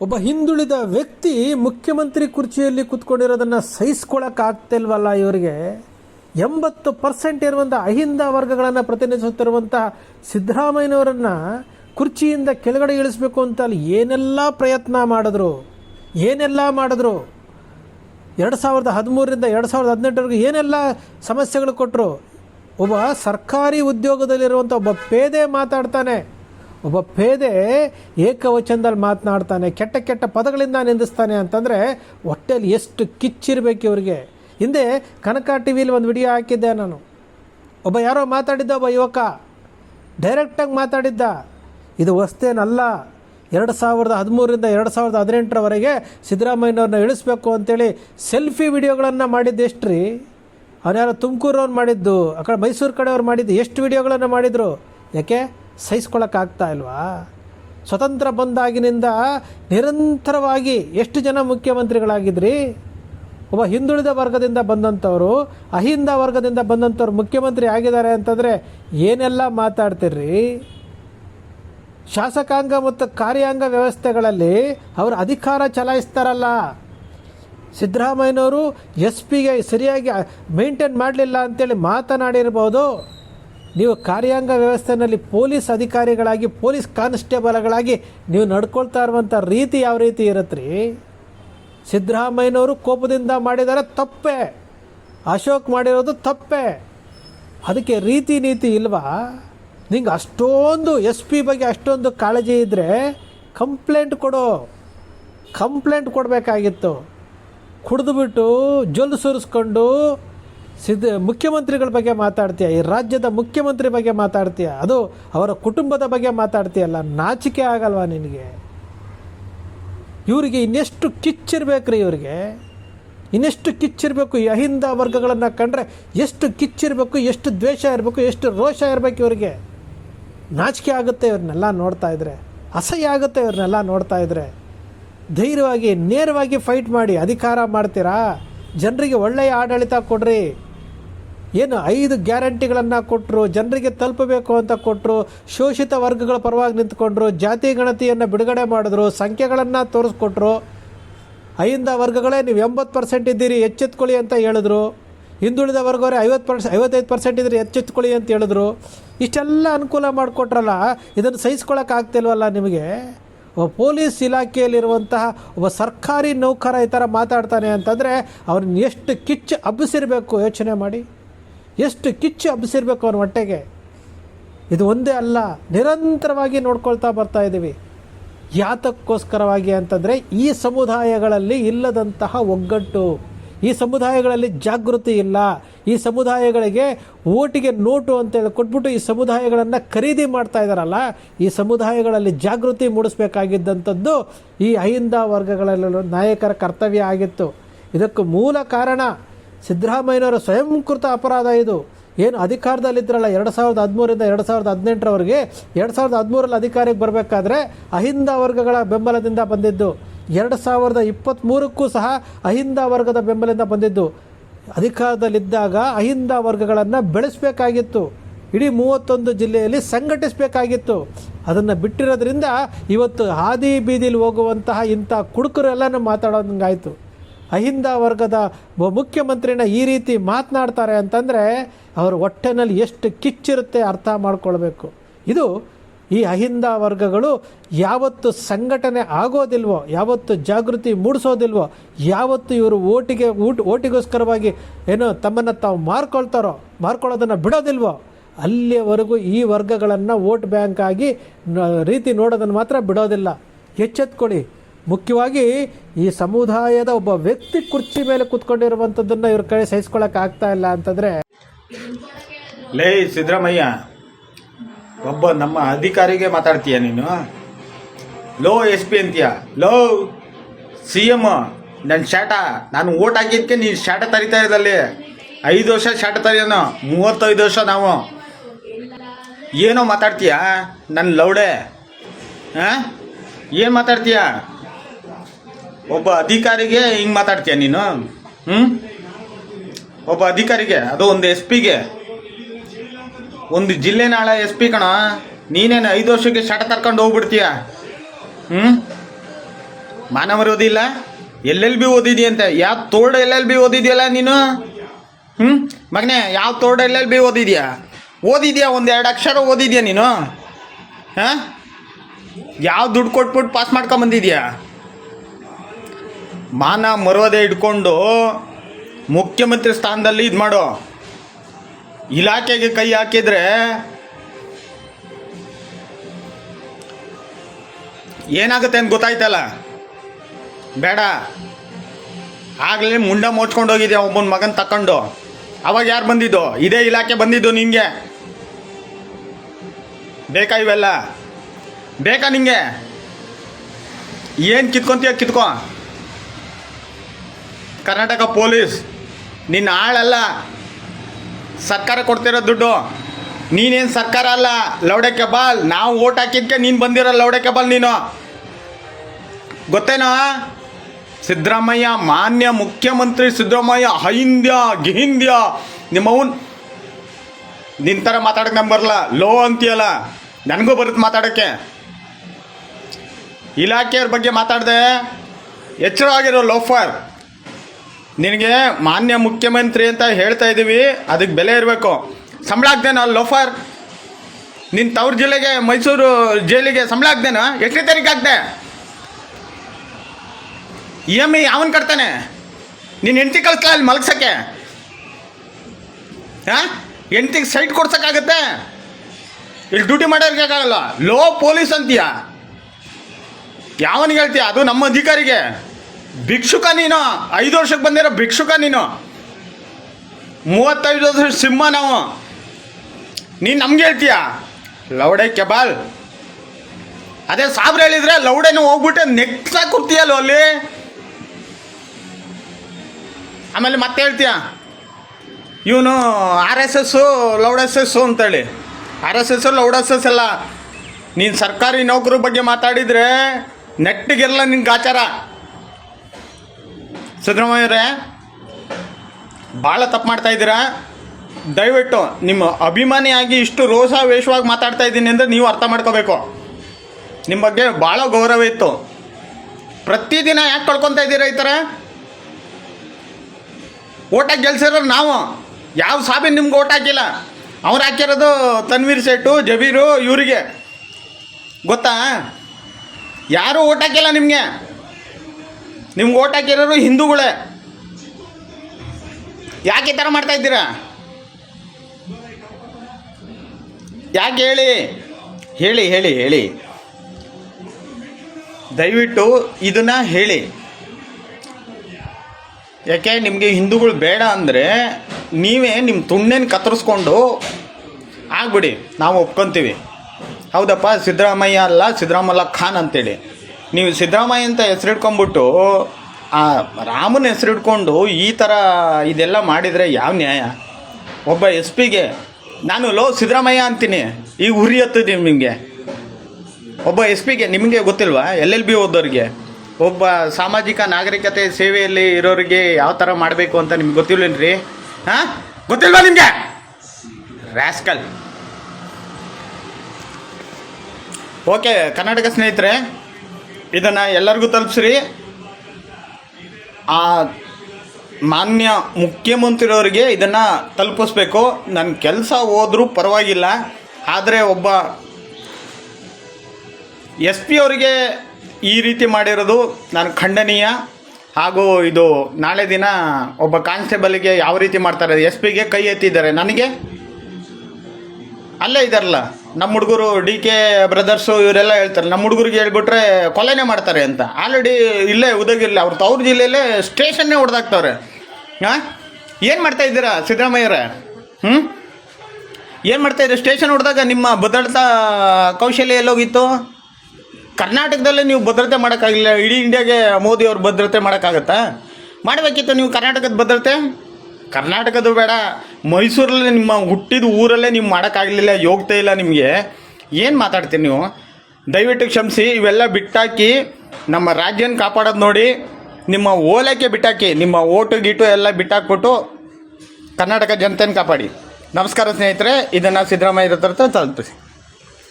ಒಬ್ಬ ಹಿಂದುಳಿದ ವ್ಯಕ್ತಿ ಮುಖ್ಯಮಂತ್ರಿ ಕುರ್ಚಿಯಲ್ಲಿ ಕುತ್ಕೊಂಡಿರೋದನ್ನ ಸಹಿಸ್ಕೊಳಕ್ ಆಗ್ತಿಲ್ವಲ್ಲ ಇವರಿಗೆ? ಎಂಬತ್ತು ಪರ್ಸೆಂಟ್ ಇರುವಂಥ ಅಹಿಂದ ವರ್ಗಗಳನ್ನು ಪ್ರತಿನಿಧಿಸುತ್ತಿರುವಂತಹ ಸಿದ್ದರಾಮಯ್ಯನವರನ್ನ ಕುರ್ಚಿಯಿಂದ ಕೆಳಗಡೆ ಇಳಿಸಬೇಕು ಅಂತ ಅಲ್ಲಿ ಏನೆಲ್ಲ ಪ್ರಯತ್ನ ಮಾಡಿದ್ರು? ಏನೆಲ್ಲ ಮಾಡಿದ್ರು? ಎರಡು ಸಾವಿರದ ಹದಿಮೂರರಿಂದ ಎರಡು ಸಾವಿರದ ಹದಿನೆಂಟರವರೆಗೂ ಏನೆಲ್ಲ ಸಮಸ್ಯೆಗಳು ಕೊಟ್ಟರು ಒಬ್ಬ ಸರ್ಕಾರಿ ಉದ್ಯೋಗದಲ್ಲಿರುವಂಥ ಒಬ್ಬ ಪೇದೆ ಮಾತಾಡ್ತಾನೆ. ಒಬ್ಬ ಪೇದೆ ಏಕವಚನದಲ್ಲಿ ಮಾತನಾಡ್ತಾನೆ, ಕೆಟ್ಟ ಕೆಟ್ಟ ಪದಗಳಿಂದ ನಿಂದಿಸ್ತಾನೆ ಅಂತಂದರೆ ಹೊಟ್ಟೆಯಲ್ಲಿ ಎಷ್ಟು ಕಿಚ್ಚಿರಬೇಕು ಇವರಿಗೆ. ಹಿಂದೆ ಕನಕ ಟಿ ವಿಲಿ ಒಂದು ವಿಡಿಯೋ ಹಾಕಿದ್ದೆ ನಾನು. ಒಬ್ಬ ಯಾರೋ ಮಾತಾಡಿದ್ದ, ಒಬ್ಬ ಯುವಕ ಡೈರೆಕ್ಟಾಗಿ ಮಾತಾಡಿದ್ದ. ಇದು ಹೊಸ್ತೇನಲ್ಲ, ಎರಡು ಸಾವಿರದ ಹದಿಮೂರರಿಂದ ಎರಡು ಸಾವಿರದ ಹದಿನೆಂಟರವರೆಗೆ ಸಿದ್ದರಾಮಯ್ಯನವ್ರನ್ನ ಇಳಿಸ್ಬೇಕು ಅಂತೇಳಿ ಸೆಲ್ಫಿ ವಿಡಿಯೋಗಳನ್ನು ಮಾಡಿದ್ದು ಎಷ್ಟು ರೀ ಅವನ್ಯಾರೋ ತುಮಕೂರವ್ರು ಮಾಡಿದ್ದು, ಆ ಕಡೆ ಮೈಸೂರು ಕಡೆಯವ್ರು ಮಾಡಿದ್ದು ಎಷ್ಟು ವಿಡಿಯೋಗಳನ್ನು ಮಾಡಿದರು? ಯಾಕೆ? ಸಹಿಸ್ಕೊಳಕ್ಕಾಗ್ತಾ ಇಲ್ವಾ? ಸ್ವತಂತ್ರ ಬಂದಾಗಿನಿಂದ ನಿರಂತರವಾಗಿ ಎಷ್ಟು ಜನ ಮುಖ್ಯಮಂತ್ರಿಗಳಾಗಿದ್ರಿ? ಒಬ್ಬ ಹಿಂದುಳಿದ ವರ್ಗದಿಂದ ಬಂದಂಥವರು, ಅಹಿಂದ ವರ್ಗದಿಂದ ಬಂದಂಥವ್ರು ಮುಖ್ಯಮಂತ್ರಿ ಆಗಿದ್ದಾರೆ ಅಂತಂದರೆ ಏನೆಲ್ಲ ಮಾತಾಡ್ತೀರ್ರಿ? ಶಾಸಕಾಂಗ ಮತ್ತು ಕಾರ್ಯಾಂಗ ವ್ಯವಸ್ಥೆಗಳಲ್ಲಿ ಅವರು ಅಧಿಕಾರ ಚಲಾಯಿಸ್ತಾರಲ್ಲ. ಸಿದ್ದರಾಮಯ್ಯನವರು ಎಸ್ ಪಿಗೆ ಸರಿಯಾಗಿ ಮೇಂಟೈನ್ ಮಾಡಲಿಲ್ಲ ಅಂತೇಳಿ ಮಾತನಾಡಿರ್ಬೋದು. ನೀವು ಕಾರ್ಯಾಂಗ ವ್ಯವಸ್ಥೆಯಲ್ಲಿ ಪೊಲೀಸ್ ಅಧಿಕಾರಿಗಳಾಗಿ, ಪೊಲೀಸ್ ಕಾನ್ಸ್ಟೇಬಲ್ಗಳಾಗಿ ನೀವು ನಡ್ಕೊಳ್ತಾ ಇರುವಂಥ ರೀತಿ ಯಾವ ರೀತಿ ಇರತ್ರಿ? ಸಿದ್ದರಾಮಯ್ಯನವರು ಕೋಪದಿಂದ ಮಾಡಿದರೆ ತಪ್ಪೇ. ಅಶೋಕ್ ಮಾಡಿರೋದು ತಪ್ಪೇ. ಅದಕ್ಕೆ ರೀತಿ ನೀತಿ ಇಲ್ವಾ? ನಿಂಗೆ ಅಷ್ಟೊಂದು ಎಸ್ ಪಿ ಬಗ್ಗೆ ಅಷ್ಟೊಂದು ಕಾಳಜಿ ಇದ್ದರೆ ಕಂಪ್ಲೇಂಟ್ ಕೊಡು. ಕಂಪ್ಲೇಂಟ್ ಕೊಡಬೇಕಾಗಿತ್ತು. ಕುಡಿದುಬಿಟ್ಟು ಜೊಲ್ಲು ಸುರಿಸ್ಕೊಂಡು ಸಿದ್ದ ಮುಖ್ಯಮಂತ್ರಿಗಳ ಬಗ್ಗೆ ಮಾತಾಡ್ತೀಯ? ಈ ರಾಜ್ಯದ ಮುಖ್ಯಮಂತ್ರಿ ಬಗ್ಗೆ ಮಾತಾಡ್ತೀಯ? ಅದು ಅವರ ಕುಟುಂಬದ ಬಗ್ಗೆ ಮಾತಾಡ್ತೀಯಲ್ಲ? ನಾಚಿಕೆ ಆಗಲ್ವಾ ನಿನಗೆ? ಇವರಿಗೆ ಇನ್ನೆಷ್ಟು ಕಿಚ್ಚಿರ್ಬೇಕ್ರಿ ಇವರಿಗೆ? ಇನ್ನೆಷ್ಟು ಕಿಚ್ಚಿರಬೇಕು? ಈ ಅಹಿಂದ ವರ್ಗಗಳನ್ನು ಕಂಡ್ರೆ ಎಷ್ಟು ಕಿಚ್ಚಿರಬೇಕು, ಎಷ್ಟು ದ್ವೇಷ ಇರಬೇಕು, ಎಷ್ಟು ರೋಷ ಇರಬೇಕು ಇವರಿಗೆ? ನಾಚಿಕೆ ಆಗುತ್ತೆ ಇವ್ರನ್ನೆಲ್ಲ ನೋಡ್ತಾ ಇದ್ರೆ. ಅಸಹ್ಯ ಆಗುತ್ತೆ ಇವ್ರನ್ನೆಲ್ಲ ನೋಡ್ತಾ ಇದ್ರೆ. ಧೈರ್ಯವಾಗಿ, ನೇರವಾಗಿ ಫೈಟ್ ಮಾಡಿ, ಅಧಿಕಾರ ಮಾಡ್ತೀರಾ? ಜನರಿಗೆ ಒಳ್ಳೆಯ ಆಡಳಿತ ಕೊಡ್ರಿ. ಏನು ಐದು ಗ್ಯಾರಂಟಿಗಳನ್ನು ಕೊಟ್ಟರು ಜನರಿಗೆ ತಲುಪಬೇಕು ಅಂತ ಕೊಟ್ಟರು ಶೋಷಿತ ವರ್ಗಗಳ ಪರವಾಗಿ ನಿಂತ್ಕೊಂಡ್ರು, ಜಾತಿ ಗಣತಿಯನ್ನು ಬಿಡುಗಡೆ ಮಾಡಿದ್ರು, ಸಂಖ್ಯೆಗಳನ್ನು ತೋರಿಸ್ಕೊಟ್ರು. ಐಂದ ವರ್ಗಗಳೇ ನೀವು ಎಂಬತ್ತು ಪರ್ಸೆಂಟ್ ಇದ್ದೀರಿ, ಎಚ್ಚೆತ್ಕೊಳ್ಳಿ ಅಂತ ಹೇಳಿದ್ರು. ಹಿಂದುಳಿದ ವರ್ಗವರೇ ಐವತ್ತು ಪರ್ಸ್ ಐವತ್ತೈದು ಪರ್ಸೆಂಟ್ ಇದ್ದರೆ, ಎಚ್ಚೆತ್ಕೊಳ್ಳಿ ಅಂತ ಹೇಳಿದ್ರು. ಇಷ್ಟೆಲ್ಲ ಅನುಕೂಲ ಮಾಡಿಕೊಟ್ರಲ್ಲ, ಇದನ್ನು ಸಹಿಸ್ಕೊಳ್ಳೋಕ್ಕಾಗ್ತಿಲ್ವಲ್ಲ ನಿಮಗೆ? ಒಬ್ಬ ಪೊಲೀಸ್ ಇಲಾಖೆಯಲ್ಲಿರುವಂತಹ ಒಬ್ಬ ಸರ್ಕಾರಿ ನೌಕರ ಈ ಥರ ಮಾತಾಡ್ತಾನೆ ಅಂತಂದರೆ ಅವ್ರನ್ನ ಎಷ್ಟು ಕಿಚ್ಚು ಅಬ್ಬಿಸಿರಬೇಕು, ಯೋಚನೆ ಮಾಡಿ. ಎಷ್ಟು ಕಿಚ್ಚು ಹಬ್ಬಿಸಿರ್ಬೇಕು ಅವ್ರ ಹೊಟ್ಟೆಗೆ. ಇದು ಒಂದೇ ಅಲ್ಲ, ನಿರಂತರವಾಗಿ ನೋಡ್ಕೊಳ್ತಾ ಬರ್ತಾ ಇದ್ದೀವಿ. ಯಾತಕ್ಕೋಸ್ಕರವಾಗಿ ಅಂತಂದರೆ ಈ ಸಮುದಾಯಗಳಲ್ಲಿ ಇಲ್ಲದಂತಹ ಒಗ್ಗಟ್ಟು, ಈ ಸಮುದಾಯಗಳಲ್ಲಿ ಜಾಗೃತಿ ಇಲ್ಲ, ಈ ಸಮುದಾಯಗಳಿಗೆ ಓಟಿಗೆ ನೋಟು ಅಂತೇಳಿ ಕೊಟ್ಬಿಟ್ಟು ಈ ಸಮುದಾಯಗಳನ್ನು ಖರೀದಿ ಮಾಡ್ತಾ ಇದ್ದಾರಲ್ಲ ಈ ಸಮುದಾಯಗಳಲ್ಲಿ ಜಾಗೃತಿ ಮೂಡಿಸ್ಬೇಕಾಗಿದ್ದಂಥದ್ದು ಈ ಅಹಿಂದ ವರ್ಗಗಳಲ್ಲಿ ನಾಯಕರ ಕರ್ತವ್ಯ ಆಗಿತ್ತು. ಇದಕ್ಕೆ ಮೂಲ ಕಾರಣ ಸಿದ್ದರಾಮಯ್ಯನವರ ಸ್ವಯಂಕೃತ ಅಪರಾಧ ಇದು. ಏನು ಅಧಿಕಾರದಲ್ಲಿದ್ದರಲ್ಲ ಎರಡು ಸಾವಿರದ ಹದಿಮೂರಿಂದ ಎರಡು ಸಾವಿರದ ಹದಿನೆಂಟರವರೆಗೆ ಎರಡು ಸಾವಿರದ ಹದಿಮೂರಲ್ಲಿ ಅಧಿಕಾರಕ್ಕೆ ಬರಬೇಕಾದ್ರೆ ಅಹಿಂದ ವರ್ಗಗಳ ಬೆಂಬಲದಿಂದ ಬಂದಿದ್ದು. ಎರಡು ಸಾವಿರದ ಇಪ್ಪತ್ತ್ಮೂರಕ್ಕೂ ಸಹ ಅಹಿಂದ ವರ್ಗದ ಬೆಂಬಲದಿಂದ ಬಂದಿದ್ದು. ಅಧಿಕಾರದಲ್ಲಿದ್ದಾಗ ಅಹಿಂದ ವರ್ಗಗಳನ್ನು ಬೆಳೆಸಬೇಕಾಗಿತ್ತು. ಇಡೀ ಮೂವತ್ತೊಂದು ಜಿಲ್ಲೆಯಲ್ಲಿ ಸಂಘಟಿಸಬೇಕಾಗಿತ್ತು. ಅದನ್ನು ಬಿಟ್ಟಿರೋದ್ರಿಂದ ಇವತ್ತು ಹಾದಿ ಬೀದಿಲಿ ಹೋಗುವಂತಹ ಇಂಥ ಕುಡುಕರೆಲ್ಲನೂ ಮಾತಾಡೋದಂಗಾಯಿತು. ಅಹಿಂದ ವರ್ಗದ ಮುಖ್ಯಮಂತ್ರಿನ ಈ ರೀತಿ ಮಾತನಾಡ್ತಾರೆ ಅಂತಂದರೆ ಅವರು ಹೊಟ್ಟೆನಲ್ಲಿ ಎಷ್ಟು ಕಿಚ್ಚಿರುತ್ತೆ ಅರ್ಥ ಮಾಡ್ಕೊಳ್ಬೇಕು. ಇದು ಈ ಅಹಿಂದ ವರ್ಗಗಳು ಯಾವತ್ತು ಸಂಘಟನೆ ಆಗೋದಿಲ್ವೋ, ಯಾವತ್ತು ಜಾಗೃತಿ ಮೂಡಿಸೋದಿಲ್ವೋ, ಯಾವತ್ತು ಇವರು ಓಟಿಗೆ ಊಟ, ಓಟಿಗೋಸ್ಕರವಾಗಿ ಏನೋ ತಮ್ಮನ್ನು ತಾವು ಮಾರ್ಕೊಳ್ತಾರೋ, ಮಾರ್ಕೊಳ್ಳೋದನ್ನು ಬಿಡೋದಿಲ್ವೋ ಅಲ್ಲಿಯವರೆಗೂ ಈ ವರ್ಗಗಳನ್ನು ವೋಟ್ ಬ್ಯಾಂಕ್ ಆಗಿ ರೀತಿ ನೋಡೋದನ್ನು ಮಾತ್ರ ಬಿಡೋದಿಲ್ಲ. ಎಚ್ಚೆತ್ಕೊಳ್ಳಿ ಮುಖ್ಯವಾಗಿ ಈ ಸಮುದಾಯದ ಒಬ್ಬ ವ್ಯಕ್ತಿ ಕುರ್ಚಿ ಮೇಲೆ ಕುತ್ಕೊಂಡಿರುವಂಥದ್ದನ್ನು ಇವ್ರ ಕಡೆ ಸಹಿಸ್ಕೊಳಕ್ಕೆ ಆಗ್ತಾ ಇಲ್ಲ ಅಂತಂದರೆ ಲೇ ಸಿದ್ದರಾಮಯ್ಯ, ಒಬ್ಬ ನಮ್ಮ ಅಧಿಕಾರಿಗೆ ಮಾತಾಡ್ತೀಯ ನೀನು? ಲೋ ಎಸ್ ಪಿ ಅಂತೀಯ? ಲೋ ಸಿ ಎಂ ನನ್ನ ಶಾಟ, ನಾನು ಓಟ್ ಹಾಕಿದ್ಕೆ ನೀನು ಶಾಟ ತರಿತಾ ಇದ್ದಲ್ಲಿ. ಐದು ವರ್ಷ ಶಾಟ ತರಿಯೋನು, ಮೂವತ್ತೈದು ವರ್ಷ ನಾವು. ಏನೋ ಮಾತಾಡ್ತೀಯ ನನ್ನ ಲೌಡೆ? ಹಾಂ ಏನು ಮಾತಾಡ್ತೀಯ? ಒಬ್ಬ ಅಧಿಕಾರಿಗೆ ಹಿಂಗೆ ಮಾತಾಡ್ತೀಯ ನೀನು? ಹ್ಞೂ ಒಬ್ಬ ಅಧಿಕಾರಿಗೆ, ಅದು ಒಂದು ಎಸ್ ಪಿಗೆ ಒಂದು ಜಿಲ್ಲೆ ನಾಳೆ ಎಸ್ ಪಿ ಕಣ. ನೀನೇನು ಐದು ವರ್ಷಕ್ಕೆ ಶಟ ತರ್ಕೊಂಡು ಹೋಗ್ಬಿಡ್ತೀಯ? ಹ್ಞೂ ಮಾನವರು ಓದಿಲ್ಲ ಎಲ್ಲೆಲ್ಲಿ ಬಿ ಓದಿದ್ಯಂತೆ. ಯಾವ ತೋಡ ಎಲ್ಲೆಲ್ಲಿ ಬಿ ಓದಿದ್ಯಲ್ಲ ನೀನು? ಹ್ಞೂ ಮಗನೇ, ಯಾವ ತೋಡ ಎಲ್ಲೆಲ್ಲಿ ಬಿ ಓದಿದ್ಯಾ? ಓದಿದ್ಯಾ ಒಂದು ಎರಡು ಅಕ್ಷರ ಓದಿದ್ಯಾ ನೀನು? ಹಾಂ? ಯಾವ ದುಡ್ಡು ಕೊಟ್ಬಿಟ್ಟು ಪಾಸ್ ಮಾಡ್ಕೊಂಬಂದಿದ್ಯಾ ಮಾನ ಮರ್ವದೆ ಇಟ್ಕೊಂಡು ಮುಖ್ಯಮಂತ್ರಿ ಸ್ಥಾನದಲ್ಲಿ ಇದು ಮಾಡು. ಇಲಾಖೆಗೆ ಕೈ ಹಾಕಿದ್ರೆ ಏನಾಗುತ್ತೆ ಅಂತ ಗೊತ್ತಾಯ್ತಲ್ಲ? ಬೇಡ. ಆಗಲೇ ಮುಂಡ ಮೋಚ್ಕೊಂಡು ಹೋಗಿದೆ ಒಬ್ಬನ ಮಗನ ತಕೊಂಡು? ಅವಾಗ ಯಾರು ಬಂದಿದ್ದು? ಇದೇ ಇಲಾಖೆ ಬಂದಿದ್ದು ನಿಮಗೆ ಬೇಕಾ ಇವೆಲ್ಲ? ಬೇಕಾ ನಿಮಗೆ ಏನು ಕಿತ್ಕೊಂತೀಯ ಕಿತ್ಕೊ. ಕರ್ನಾಟಕ ಪೊಲೀಸ್, ನಿನ್ನ ಆಳಲ್ಲ. ಸರ್ಕಾರ ಕೊಡ್ತಿರೋ ದುಡ್ಡು, ನೀನೇನು ಸರ್ಕಾರ ಅಲ್ಲ. ಲೌಡಕ್ಕೆ ಕೆಬಾಲ್ ನಾವು ಓಟ್ ಹಾಕಿದ್ಕೆ ನೀನು ಬಂದಿರೋ ಲೌಡಕ್ಕೆ ಬಾಲ್ ನೀನು. ಗೊತ್ತೇನೋ? ಸಿದ್ದರಾಮಯ್ಯ, ಮಾನ್ಯ ಮುಖ್ಯಮಂತ್ರಿ ಸಿದ್ದರಾಮಯ್ಯ ಹೈಂದ್ಯ ಗಿಹಿಂದ್ಯ ನಿಮ್ಮವನ್ ನಿನ್ನ ಥರ ಮಾತಾಡಕ್ಕೆ ನಂಗೆ ಬರಲ್ಲ. ಲೋ ಅಂತೀಯಲ್ಲ. ನನಗೂ ಬರುತ್ತೆ ಮಾತಾಡೋಕ್ಕೆ. ಇಲಾಖೆಯವ್ರ ಬಗ್ಗೆ ಮಾತಾಡಿದೆ. ಎಚ್ಚರವಾಗಿರೋ ಲೋಫರ್. ನಿನಗೆ ಮಾನ್ಯ ಮುಖ್ಯಮಂತ್ರಿ ಅಂತ ಹೇಳ್ತಾ ಇದ್ದೀವಿ, ಅದಕ್ಕೆ ಬೆಲೆ ಇರಬೇಕು. ಸಂಬಳ ಆಗ್ದೇನೋ ಲೋಫರ್? ನಿನ್ನ ತವ್ರ ಜಿಲ್ಲೆಗೆ, ಮೈಸೂರು ಜೈಲಿಗೆ ಸಂಬಳ ಆಗ್ದೇನೋ ಎಷ್ಟನೇ ತಾರೀಕು ಆಗ್ದೆ ಇ ಎಂ ಐ ಅವನ್ ಕಟ್ತಾನೆ. ನೀನು ಹೆಂಡ್ತಿ ಕಳಿಸ್ಲಾ ಅಲ್ಲಿ ಮಲಗ್ಸಕ್ಕೆ? ಹಾಂ ಹೆಂಡ್ತಿಗೆ ಸೈಟ್ ಕೊಡ್ಸೋಕ್ಕಾಗತ್ತೆ? ಇಲ್ಲಿ ಡ್ಯೂಟಿ ಮಾಡೋರ್ಗಾಗಲ್ಲ ಲೋ ಪೊಲೀಸ್ ಅಂತೀಯ? ಯಾವನಿಗೆ ಹೇಳ್ತೀಯ? ಅದು ನಮ್ಮ ಅಧಿಕಾರಿಗೆ. ಭಿಕ್ಷುಕ ನೀನು. ಐದು ವರ್ಷಕ್ಕೆ ಬಂದಿರೋ ಭಿಕ್ಷುಕ ನೀನು. ಮೂವತ್ತೈದು ವರ್ಷ ಸಿಂಹ ನಾವು. ನೀನು ನಮ್ಗೆ ಹೇಳ್ತೀಯ? ಲೌಡೆ ಕೆಬಾಲ್. ಅದೇ ಸಾಬ್ರು ಹೇಳಿದ್ರೆ ಲೌಡೆನೂ ಹೋಗ್ಬಿಟ್ಟು ನೆಕ್ಸಾಗಿ ಕೂರ್ತೀಯಲ್ಲ ಅಲ್ಲಿ? ಆಮೇಲೆ ಮತ್ತೆ ಹೇಳ್ತೀಯ? ಇವನು R S S, loud S S ಅಂತೇಳಿ. R S S loud S S ಅಲ್ಲ ನೀನು ಸರ್ಕಾರಿ ನೌಕರ ಬಗ್ಗೆ ಮಾತಾಡಿದರೆ ನೆಟ್ಟಿಗೆಲ್ಲ ನಿನ್ಗೆ ಗಾಚಾರ ಸಿದ್ದರಾಮಯ್ಯರೇ ಭಾಳ ತಪ್ಪು ಮಾಡ್ತಾ ಇದ್ದೀರಾ? ದಯವಿಟ್ಟು ನಿಮ್ಮ ಅಭಿಮಾನಿಯಾಗಿ ಇಷ್ಟು ರೋಷಾವೇಶವಾಗಿ ಮಾತಾಡ್ತಾ ಇದ್ದೀನಿ ಅಂದರೆ ನೀವು ಅರ್ಥ ಮಾಡ್ಕೋಬೇಕು. ನಿಮ್ಮ ಬಗ್ಗೆ ಭಾಳ ಗೌರವ ಇತ್ತು. ಪ್ರತಿದಿನ ಯಾಕೆ ಕಳ್ಕೊತಾ ಇದ್ದೀರಾ ಈ ಥರ? ಓಟಾಗಿ ಗೆಲ್ಸಿರೋ ನಾವು. ಯಾವ ಸಾಬಿ ನಿಮ್ಗೆ ಓಟ್ ಹಾಕಿಲ್ಲ. ಅವ್ರು ಹಾಕಿರೋದು ತನ್ವೀರ್ ಸೇಟು ಜಬೀರು, ಇವರಿಗೆ. ಗೊತ್ತಾ? ಯಾರೂ ಓಟ್ ಹಾಕಿಲ್ಲ ನಿಮಗೆ. ನಿಮ್ಗೆ ಓಟ್ ಹಾಕಿರೋರು ಹಿಂದೂಗಳೇ. ಯಾಕೆ ಈ ಥರ ಮಾಡ್ತಾ ಇದ್ದೀರಾ? ಯಾಕೆ ಹೇಳಿ? ಹೇಳಿ ಹೇಳಿ ಹೇಳಿ. ದಯವಿಟ್ಟು ಇದನ್ನ ಹೇಳಿ. ಯಾಕೆ ನಿಮಗೆ ಹಿಂದೂಗಳು ಬೇಡ ಅಂದರೆ ನೀವೇ ನಿಮ್ಮ ತುಣ್ಣೇನ ಕತ್ತರಿಸ್ಕೊಂಡು ಆಗ್ಬಿಡಿ, ನಾವು ಒಪ್ಕೊತೀವಿ. ಹೌದಪ್ಪ, ಸಿದ್ದರಾಮಯ್ಯ ಅಲ್ಲ ಸಿದ್ದರಾಮಲ್ಲ ಖಾನ್ ಅಂತೇಳಿ. ನೀವು ಸಿದ್ದರಾಮಯ್ಯ ಅಂತ ಹೆಸರಿಟ್ಕೊಂಬಿಟ್ಟು ಆ ರಾಮನ ಹೆಸರಿಟ್ಕೊಂಡು ಈ ಥರ ಇದೆಲ್ಲ ಮಾಡಿದರೆ ಯಾವ ನ್ಯಾಯ? ಒಬ್ಬ ಎಸ್ ಪಿಗೆ, ನಾನು ಲೋ ಸಿದ್ದರಾಮಯ್ಯ ಅಂತೀನಿ ಈಗ ಉರಿ ಹತ್ತು ನಿಮಗೆ. ಒಬ್ಬ ಎಸ್ ಪಿಗೆ, ನಿಮಗೆ ಗೊತ್ತಿಲ್ವಾ? ಎಲ್ ಎಲ್ ಬಿ ಓದೋರಿಗೆ ಒಬ್ಬ ಸಾಮಾಜಿಕ ನಾಗರಿಕತೆ ಸೇವೆಯಲ್ಲಿ ಇರೋರಿಗೆ ಯಾವ ಥರ ಮಾಡಬೇಕು ಅಂತ ನಿಮ್ಗೆ ಗೊತ್ತಿಲ್ಲೇನ್ರಿ ಹಾಂ? ಗೊತ್ತಿಲ್ವಾ ನಿಮಗೆ? ರ್ಯಾಸ್ಕಲ್ ಓಕೆ, ಕರ್ನಾಟಕ ಸ್ನೇಹಿತರೆ ಇದನ್ನು ಎಲ್ಲರಿಗೂ ತಲುಪಿಸ್ರಿ. ಆ ಮಾನ್ಯ ಮುಖ್ಯಮಂತ್ರಿಯವರಿಗೆ ಇದನ್ನು ತಲುಪಿಸ್ಬೇಕು. ನನ್ನ ಕೆಲಸ ಹೋದರೂ ಪರವಾಗಿಲ್ಲ. ಆದರೆ ಒಬ್ಬ ಎಸ್ ಪಿ ಅವರಿಗೆ ಈ ರೀತಿ ಮಾಡಿರೋದು ನಾನು ಖಂಡನೀಯ. ಹಾಗೂ ಇದು ನಾಳೆ ದಿನ ಒಬ್ಬ ಕಾನ್ಸ್ಟೇಬಲ್ಗೆ ಯಾವ ರೀತಿ ಮಾಡ್ತಾರೆ, ಎಸ್ ಪಿಗೆ ಕೈ ಎತ್ತಿದ್ದಾರೆ ನನಗೆ. ಅಲ್ಲೇ ಇದಾರಲ್ಲ, ನಮ್ಮ ಹುಡುಗರು ಡಿ ಕೆ ಬ್ರದರ್ಸು ಇವರೆಲ್ಲ ಹೇಳ್ತಾರೆ ನಮ್ಮ ಹುಡುಗರಿಗೆ ಹೇಳ್ಬಿಟ್ರೆ ಕೊಲೆನೇ ಮಾಡ್ತಾರೆ ಅಂತ. ಆಲ್ರೆಡಿ ಇಲ್ಲೇ ಉದಗಿರಲಿ ಅವ್ರ ತವ್ರ ಜಿಲ್ಲೆಯಲ್ಲೇ ಸ್ಟೇಷನ್ನೇ ಹೊಡೆದಾಕ್ತವ್ರೆ. ಹಾಂ? ಏನು ಮಾಡ್ತಾ ಇದ್ದೀರಾ ಸಿದ್ದರಾಮಯ್ಯರೇ ಹ್ಞೂ ಏನು ಮಾಡ್ತಾ ಇದ್ದೀರಾ? ಸ್ಟೇಷನ್ ಹೊಡೆದಾಗ ನಿಮ್ಮ ಭದ್ರತಾ ಕೌಶಲ್ಯ ಎಲ್ಲೋಗಿತ್ತು? ಕರ್ನಾಟಕದಲ್ಲೇ ನೀವು ಭದ್ರತೆ ಮಾಡೋಕ್ಕಾಗಿಲ್ಲ, ಇಡೀ ಇಂಡಿಯಾಗೆ ಮೋದಿ ಅವ್ರ ಭದ್ರತೆ ಮಾಡೋಕ್ಕಾಗತ್ತಾ? ಮಾಡಬೇಕಿತ್ತು ನೀವು ಕರ್ನಾಟಕದ ಭದ್ರತೆ? ಕರ್ನಾಟಕದ ಬೇಡ, ಮೈಸೂರಲ್ಲೇ ನಿಮ್ಮ ಹುಟ್ಟಿದ ಊರಲ್ಲೇ ನೀವು ಮಾಡೋಕ್ಕಾಗಲಿಲ್ಲ ಯೋಗ್ಯತೆ ಇಲ್ಲ ನಿಮಗೆ. ಏನು ಮಾತಾಡ್ತೀರಿ ನೀವು? ದಯವಿಟ್ಟು ಕ್ಷಮಿಸಿ, ಇವೆಲ್ಲ ಬಿಟ್ಟಾಕಿ ನಮ್ಮ ರಾಜ್ಯನ ಕಾಪಾಡೋದು ನೋಡಿ, ನಿಮ್ಮ ಓಲೈಕೆ ಬಿಟ್ಟಾಕಿ, ನಿಮ್ಮ ಓಟು ಗೀಟು ಎಲ್ಲ ಬಿಟ್ಟಾಕ್ಬಿಟ್ಟು ಕರ್ನಾಟಕ ಜನತೆಯನ್ನು ಕಾಪಾಡಿ. ನಮಸ್ಕಾರ ಸ್ನೇಹಿತರೆ, ಇದನ್ನು ಸಿದ್ದರಾಮಯ್ಯ ಹತ್ರ ತಲುಪಿಸಿ.